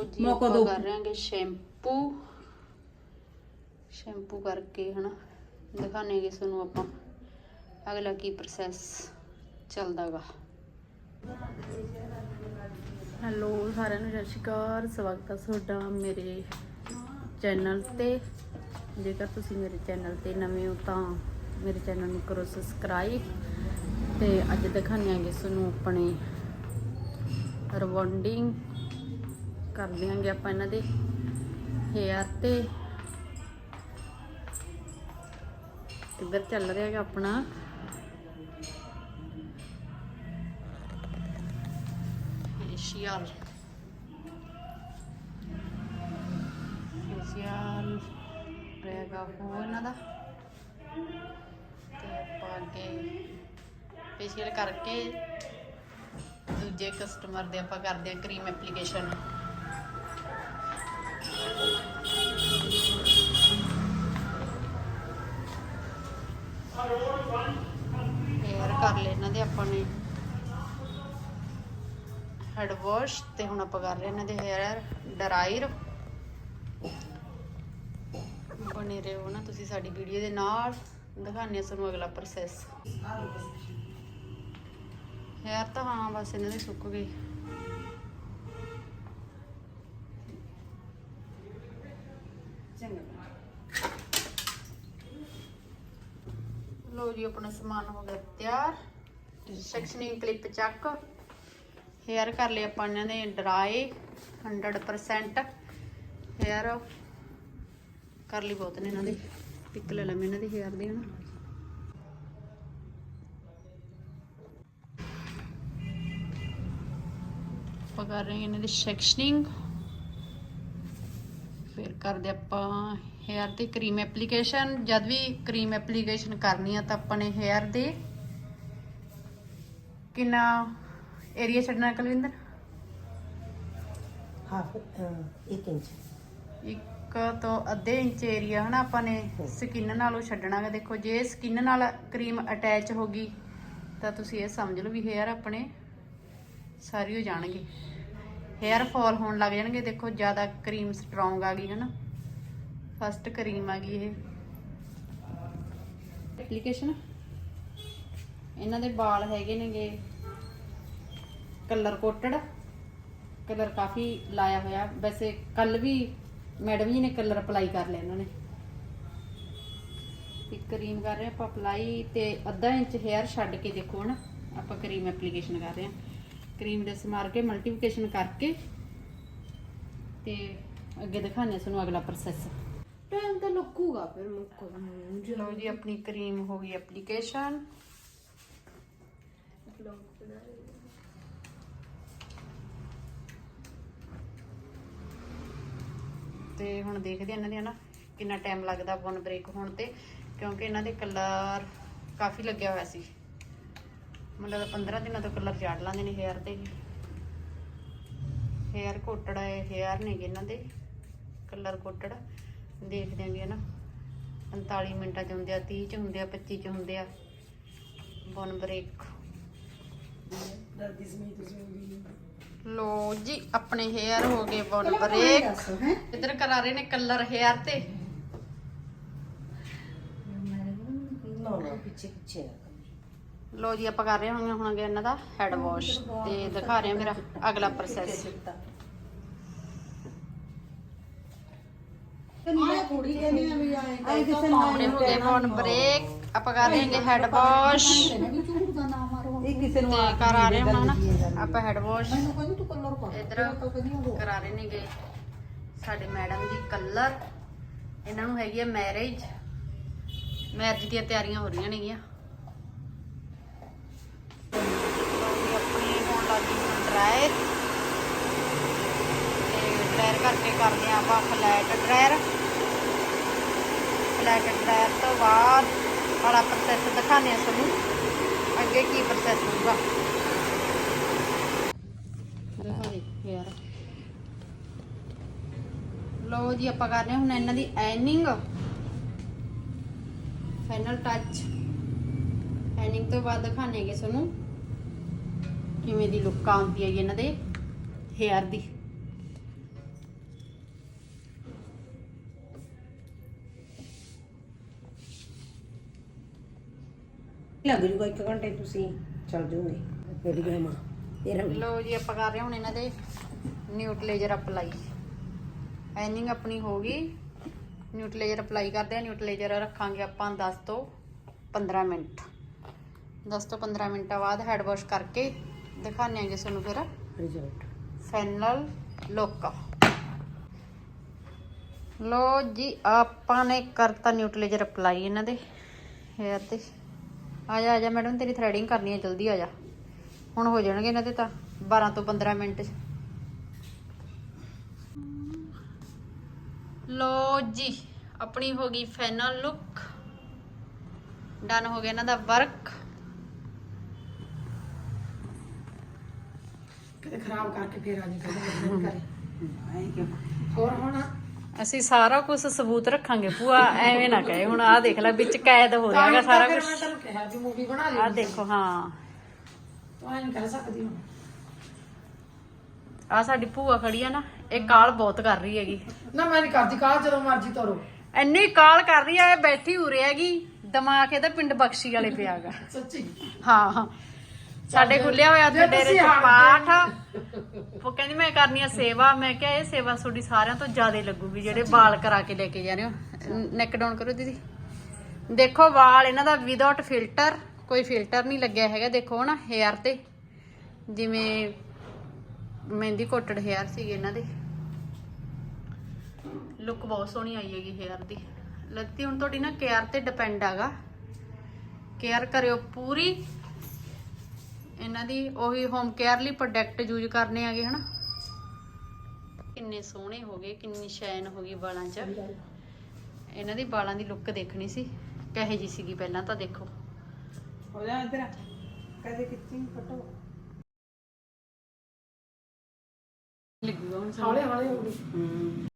ਲੋ ਜੀ ਮੌਕਾ ਆਪਾਂ ਦਿਓ। ਕਰ ਰਹੇ ਹਾਂਗੇ ਸ਼ੈਂਪੂ। ਸ਼ੈਂਪੂ ਕਰਕੇ ਹਨਾ ਦਿਖਾਣੇਗੇ ਤੁਹਾਨੂੰ ਆਪਾਂ। ਅਗਲਾ ਕੀ ਪ੍ਰੋਸੈਸ ਚੱਲਦਾਗਾ। ਹੈਲੋ ਸਾਰਿਆਂ ਨੂੰ ਸਤਿ ਸ਼੍ਰੀ ਅਕਾਲ ਸਵਾਗਤ ਹੈ ਤੁਹਾਡਾ ਮੇਰੇ ਚੈਨਲ ਤੇ। ਜੇਕਰ ਤੁਸੀਂ ਮੇਰੇ ਚੈਨਲ ਤੇ ਨਵੇਂ ਹੋ ਤਾਂ ਮੇਰੇ ਚੈਨਲ ਨੂੰ ਕਰੋ ਸਬਸਕ੍ਰਾਈਬ ਤੇ ਅੱਜ ਦਿਖਾਣੇ ਆਂਗੇ ਤੁਹਾਨੂੰ ਆਪਣੇ ਰਿਬੌਂਡਿੰਗ ਕਰ ਦਿਆਂਗੇ ਆਪਾਂ ਇਹਨਾਂ ਦੇ ਹੇਅਰ ਤੇ। ਇੱਧਰ ਚੱਲ ਰਿਹਾ ਹੈਗਾ ਆਪਣਾ? ਫੇਸ਼ੀਅਲ ਫੇਸ਼ੀਅਲ ਰਹੇਗਾ ਉਹ ਇਹਨਾਂ ਦਾ। ਤੇ ਆਪਾਂ ਅੱਗੇ ਫੇਸ਼ੀਅਲ ਕਰਕੇ ਦੂਜੇ ਕਸਟਮਰ ਦੇ ਆਪਾਂ ਕਰਦੇ ਹਾਂ ਕਰੀਮ ਐਪਲੀਕੇਸ਼ਨ ਹੇਅਰ ਕਰ ਲੈ ਇਹਨਾਂ ਦੇ ਆਪਾਂ ਨੇ। ਹੈਡ ਵਾਸ਼ ਤੇ ਹੁਣ ਆਪਾਂ ਕਰ ਰਹੇ ਇਹਨਾਂ ਦੇ ਹੇਅਰ ਡਰਾਇਰ ਬਣੇ ਰਹੋ ਨਾ ਤੁਸੀਂ ਸਾਡੀ ਵੀਡੀਓ ਦੇ ਨਾਲ। ਦਿਖਾਉਂਦੇ ਹਾਂ ਤੁਹਾਨੂੰ ਅਗਲਾ ਪ੍ਰੋਸੈਸ ਹੇਅਰ ਤਾਂ ਹਾਂ, ਬਸ ਇਹਨਾਂ ਦੇ ਸੁੱਕ ਗਏ। ਲੋ ਜੀ, ਆਪਣਾ ਸਮਾਨ ਹੋ ਗਿਆ ਤਿਆਰ। ਸੈਕਸ਼ਨਿੰਗ ਕਲਿੱਪ ਚੱਕ। ਹੇਅਰ ਕਰ ਲਿਆ ਆਪਾਂ ਇਹਨਾਂ ਦੇ ਡਰਾਈ 100% ਹੇਅਰ ਕਰ ਲਈ ਬਹੁਤ ਨੇ ਇਹਨਾਂ ਦੇ। ਪਿਕ ਲੈ ਲਾਂ ਇਹਨਾਂ ਦੇ ਹੇਅਰ ਦੇ, ਹਨਾ। ਆਪਾਂ ਕਰ ਰਹੇ ਇਹਨਾਂ ਦੀ ਸੈਕਸ਼ਨਿੰਗ ਫਿਰ ਕਰਦੇ ਆਪਾਂ ਹੇਅਰ ਤੇ ਕਰੀਮ ਐਪਲੀਕੇਸ਼ਨ ਜਦ ਵੀ ਕਰੀਮ ਐਪਲੀਕੇਸ਼ਨ ਕਰਨੀ ਆ ਤਾਂ ਆਪਾਂ ਨੇ ਹੇਅਰ ਦੇ ਕਿੰਨਾ ਏਰੀਆ ਛੱਡਣਾ ਕੁਲਵਿੰਦਰ? ਹਾਫ ਇੱਕ ਇੰਚ ਇੱਕ ਤੋਂ ਅੱਧੇ ਇੰਚ ਏਰੀਆ ਹਨਾ ਆਪਾਂ ਨੇ ਸਕਿਨ ਨਾਲੋਂ ਛੱਡਣਾ ਗਾ। ਦੇਖੋ ਜੇ ਸਕਿਨ ਨਾਲ ਕਰੀਮ ਅਟੈਚ ਹੋ ਗਈ ਤਾਂ ਤੁਸੀਂ ਇਹ ਸਮਝ ਲਓ ਵੀ ਹੇਅਰ ਆਪਣੇ ਸਾਰੀ ਹੋ ਜਾਣਗੇ। ਹੇਅਰ ਫਾਲ ਹੋਣ ਲੱਗ ਜਾਣਗੇ, ਦੇਖੋ ਜ਼ਿਆਦਾ ਕਰੀਮ ਸਟਰੋਂਗ ਆ ਗਈ, ਹਨਾ? ਫਸਟ ਕਰੀਮ ਆ ਗਈ ਇਹ। ਐਪਲੀਕੇਸ਼ਨ ਇਹਨਾਂ ਦੇ ਵਾਲ ਹੈਗੇ ਨੇਗੇ। ਕਲਰ ਕੋਟਡ ਕਲਰ ਕਾਫੀ ਲਾਇਆ ਹੋਇਆ। ਵੈਸੇ ਕੱਲ ਵੀ ਮੈਡਮ ਜੀ ਨੇ ਕਲਰ ਅਪਲਾਈ ਕਰ ਲਿਆ ਇਹਨਾਂ ਨੇ। ਇੱਕ ਕਰੀਮ ਕਰ ਰਹੇ ਆਪਾਂ ਅਪਲਾਈ ਤੇ ਅੱਧਾ ਇੰਚ ਹੇਅਰ ਛੱਡ ਕੇ ਦੇਖੋ, ਹਨਾ? ਆਪਾਂ ਕਰੀਮ ਐਪਲੀਕੇਸ਼ਨ ਕਰ ਰਹੇ ਹਾਂ। ਕਰੀਮ ਦੇ ਸਮਾਰ ਕੇ ਮਲਟੀਪਲੀਕੇਸ਼ਨ ਕਰਕੇ ਤੇ ਅੱਗੇ ਦਿਖਾਣੇ ਤੁਹਾਨੂੰ ਅਗਲਾ ਪ੍ਰੋਸੈਸ ਟਾਈਮ ਤਾਂ ਲੱਗੂਗਾ ਫਿਰ ਮੁੱਕ ਲਓ ਜੀ ਆਪਣੀ ਕਰੀਮ ਹੋ ਗਈ ਐਪਲੀਕੇਸ਼ਨ ਤੇ ਹੁਣ ਦੇਖਦੇ ਹਾਂ ਇਹਨਾਂ ਦੇ ਨਾ ਕਿੰਨਾ ਟਾਈਮ ਲੱਗਦਾ ਬਨ ਬ੍ਰੇਕ ਹੋਣ ਤੇ ਕਿਉਂਕਿ ਇਹਨਾਂ ਦੇ ਕਲਰ ਕਾਫੀ ਲੱਗਿਆ ਹੋਇਆ ਸੀ। ਮਤਲਬ 15 ਦਿਨਾਂ ਤੋਂ ਕਲਰ ਚਾੜ ਲਾਂਦੇ ਨੇ ਹੇਅਰ ਤੇ ਹੇਅਰ ਕੋਟੜ ਹੈ ਹੇਅਰ ਨੇਗੇ ਇਹਨਾਂ ਦੇ ਕਲਰ ਕੋਟੜ ਦੇਖਦੇ ਆਂਗੇ ਨਾ 45 ਮਿੰਟਾਂ ਚ ਹੁੰਦੇ ਆ 30 ਚ ਹੁੰਦੇ ਆ 25 ਚ ਹੁੰਦੇ ਆ ਬਨ ਬ੍ਰੇਕ ਵੀ ਲੋ ਜੀ ਆਪਣੇ ਹੇਅਰ ਹੋ ਗਏ ਬਨ ਬ੍ਰੇਕ ਇੱਧਰ ਕਰਾ ਰਹੇ ਨੇ ਕਲਰ ਹੇਅਰ ਤੇ ਨਾ ਨਾ ਪਿੱਛੇ ਪਿੱਛੇ ਲੋ ਜੀ ਆਪਾਂ ਕਰ ਰਹੇ ਹਾਂ ਹੁਣ ਅੱਗੇ ਇਹਨਾਂ ਦਾ ਹੈਡ ਵਾਸ਼ ਤੇ ਦਿਖਾ ਰਹੇ ਹਾਂ ਮੇਰਾ ਅਗਲਾ ਪ੍ਰੋਸੈਸ ਮੈਂ ਕੁੜੀ ਕਹਿੰਦੀ ਆ ਵੀ ਆਏ ਆਏ ਕਿਸੇ ਆਪਣੇ ਹੋ ਗਏ ਬਨ ਬ੍ਰੇਕ ਆਪਾਂ ਕਰ ਰਹੇ ਹਾਂ ਹੈਡ ਵਾਸ਼ ਇਹ ਕਿਸੇ ਨੂੰ ਤੇ ਕਰਾ ਰਹੇ ਹਾਂ ਹੁਣ ਨਾ ਆਪਾਂ ਹੈਡ ਵਾਸ਼ ਮੈਨੂੰ ਕਹਿੰਦੀ ਤੂੰ ਕਲਰ ਪਾ। ਇੱਧਰ ਕਰਾ ਰਹੇ ਨੇਗੇ ਸਾਡੇ ਮੈਡਮ ਜੀ ਕਲਰ ਇਹਨਾਂ ਨੂੰ ਹੈਗੀ ਹੈ ਮੈਰਿਜ ਮੈਰਿਜ ਦੀਆਂ ਤਿਆਰੀਆਂ ਹੋ ਰਹੀਆਂ ਨੇਗੀਆਂ ਤੇ ਆਪਣੀ ਡਰਾਇਰ। ਤੇ ਡਰਾਇਰ ਕਰਕੇ ਕਰਦੇ ਆ ਆਪਾਂ ਫਲੈਟ ਡਰਾਇਰ। ਫਲੈਟ ਡਰਾਇਰ ਤੋਂ ਬਾਅਦ ਵਾਲਾ ਪ੍ਰੋਸੈਸ ਦਿਖਾਣੇ ਆ ਤੁਹਾਨੂੰ। ਅੱਗੇ ਕੀ ਪ੍ਰੋਸੈਸ ਹੋਊਗਾ। ਦਿਖਾ ਯਾਰ। ਲੋ ਜੀ, ਆਪਾਂ ਕਰ ਰਹੇ ਹਾਂ ਹੁਣ ਇਹਨਾਂ ਦੀ ਐਨਿੰਗ ਫਾਈਨਲ ਟੱਚ ਐਨਿੰਗ ਤੋਂ ਬਾਅਦ ਦਿਖਾਣੇਗੇ ਤੁਹਾਨੂੰ। ਕਿਵੇਂ ਦੀ ਲੁੱਕ ਆਉਂਦੀ ਹੈ ਇਹਨਾਂ ਦੇ ਹੇਅਰ ਦੀ। ਲੱਗ ਜੂਗਾ 1 ਘੰਟੇ ਤੁਸੀਂ ਚੱਲ ਜੂਗੇ। ਰੈਡੀ ਗਏ ਮਾਂ ਤੇਰਾ ਲੋ ਜੀ ਆਪਾਂ ਕਰ ਰਹੇ ਹੁਣ ਇਹਨਾਂ ਦੇ ਨਿਊਟਲੇਜਰ ਅਪਲਾਈ। ਐਨਿੰਗ ਆਪਣੀ ਹੋ ਗਈ। ਨਿਊਟਲੇਜਰ ਅਪਲਾਈ ਕਰਦੇ ਆ ਨਿਊਟਲੇਜਰ ਰੱਖਾਂਗੇ ਆਪਾਂ 10 ਤੋਂ 15 ਮਿੰਟ। 10 ਤੋਂ 15 ਮਿੰਟਾਂ ਬਾਅਦ ਹੈਡ ਵਾਸ਼ ਕਰਕੇ ਦਿਖਾਣੇ ਆਂਗੇ ਤੁਹਾਨੂੰ ਫਿਰ। ਰਿਜ਼ਲਟ ਫੈਨਲ ਲੋਕਾ ਲੋ ਜੀ ਆਪਾਂ ਨੇ ਕਰਤਾ ਨਿਊਟਰਲਾਈਜ਼ਰ ਅਪਲਾਈ ਇਹਨਾਂ ਦੇ। ਹੇਅਰ ਤੇ। ਆ ਜਾ ਆ ਜਾ ਮੈਡਮ ਤੇਰੀ ਥ੍ਰੈਡਿੰਗ ਕਰਨੀ ਹੈ ਜਲਦੀ ਆ ਜਾ। ਹੁਣ ਹੋ ਜਾਣਗੇ ਇਹਨਾਂ ਦੇ ਤਾਂ 12 ਤੋਂ 15 ਮਿੰਟ 'ਚ। ਲੋ ਜੀ ਆਪਣੀ ਹੋ ਗਈ ਫਾਈਨਲ ਲੁੱਕ ਡਨ ਹੋ ਗਿਆ ਇਹਨਾਂ ਦਾ ਵਰਕ ਕਿਤੇ ਖਰਾਬ ਕਰਕੇ ਫੇਰ ਆ ਜੀ ਕਹਿੰਦੇ ਕਰੇ ਹੋਰ ਹੁਣ? ਅਸੀਂ ਸਾਰਾ ਕੁਝ ਸਬੂਤ ਰੱਖਾਂਗੇ ਭੂਆ ਐਵੇਂ ਨਾ ਕਹੇ। ਹੁਣ ਆਹ ਦੇਖ ਲੈ ਵਿੱਚ ਕੈਦ ਹੋ ਜਾਏਗਾ ਸਾਰਾ ਕੁਝ ਮੈਂ ਤੈਨੂੰ ਕਿਹਾ ਵੀ ਮੂਵੀ ਬਣਾ ਲਈ ਆਹ ਦੇਖੋ ਹਾਂ। ਤੂੰ ਐਂ ਸਕਦੀ ਹੁਣ। ਆਹ ਸਾਡੀ ਭੂਆ ਖੜੀ ਆ ਨਾ ਇਹ ਕਾਲ ਬਹੁਤ ਕਰ ਰਹੀ ਹੈਗੀ। ਨਾ ਮੈਂ ਨਹੀਂ ਕਰਦੀ ਕਾਹ ਜਦੋਂ ਮਰਜ਼ੀ ਤੋਰੋ। ਇੰਨੀ ਕਾਲ ਕਰ ਰਹੀ ਆ ਇਹ ਬੈਠੀ ਉਰੇ ਹੈਗੀ ਦਿਮਾਗ ਇਹਦਾ ਪਿੰਡ ਬਖਸ਼ੀ ਵਾਲੇ ਪਿਆਗਾ ਸੱਚੀ? ਹਾਂ ਹਾਂ। ਸਾਡੇ ਖੁੱਲਿਆ ਹੋਇਆ ਉੱਥੇ ਡੇਰੇ 'ਚ ਪਾਠ। ਉਹ ਕਹਿੰਦੀ ਮੈਂ ਕਰਨੀ ਆ ਸੇਵਾ। ਮੈਂ ਕਿਹਾ ਇਹ ਸੇਵਾ ਤੁਹਾਡੀ ਸਾਰਿਆਂ ਤੋਂ ਜ਼ਿਆਦਾ ਲੱਗੂਗੀ ਜਿਹੜੇ ਵਾਲ ਕਰਾ ਕੇ ਲੈ ਕੇ ਜਾ ਰਹੇ ਹੋ। ਨੈਕ ਡਾਊਨ ਕਰੋ ਦੀਦੀ। ਦੇਖੋ ਵਾਲ ਇਹਨਾਂ ਦਾ ਵਿਦਆਊਟ ਫਿਲਟਰ ਕੋਈ ਫਿਲਟਰ ਨਹੀਂ ਲੱਗਿਆ ਹੈਗਾ। ਦੇਖੋ ਨਾ ਹੇਅਰ ਤੇ। ਜਿਵੇਂ ਮਹਿੰਦੀ ਕੋਟਡ ਹੇਅਰ ਸੀਗੇ ਇਹਨਾਂ ਦੇ। ਲੁੱਕ ਬਹੁਤ ਸੋਹਣੀ ਆਈ ਹੈਗੀ ਹੇਅਰ ਦੀ। ਲੱਗਦੀ ਹੁਣ ਤੁਹਾਡੀ ਨਾ ਕੇਅਰ ਤੇ ਡਿਪੈਂਡ ਹੈਗਾ। ਕੇਅਰ ਕਰਿਓ ਪੂਰੀ। ਇਹਨਾਂ ਦੀ ਉਹੀ ਹੋਮ ਕੇਅਰ ਲਈ ਪ੍ਰੋਡਕਟ ਯੂਜ਼ ਕਰਨੇ ਆਗੇ ਹਨਾ। ਕਿੰਨੇ ਸੋਹਣੇ ਹੋ ਗਏ ਕਿੰਨੀ ਸ਼ਾਈਨ ਹੋ ਗਈ ਵਾਲਾਂ 'ਚ। ਇਹਨਾਂ ਦੀ ਵਾਲਾਂ ਦੀ ਲੁੱਕ ਦੇਖਣੀ ਸੀ ਕਹੇ ਜੀ ਸੀਗੀ ਪਹਿਲਾਂ ਤਾਂ ਦੇਖੋ। ਹੋ ਜਾ ਇੱਧਰ ਕਦੇ ਕਿੱਥੇ ਫਟੋ। ਲੱਗੂਗਾ ਹੁਣ ਹੌਲੇ ਹੌਲੇ ਹੋ। ਗਈ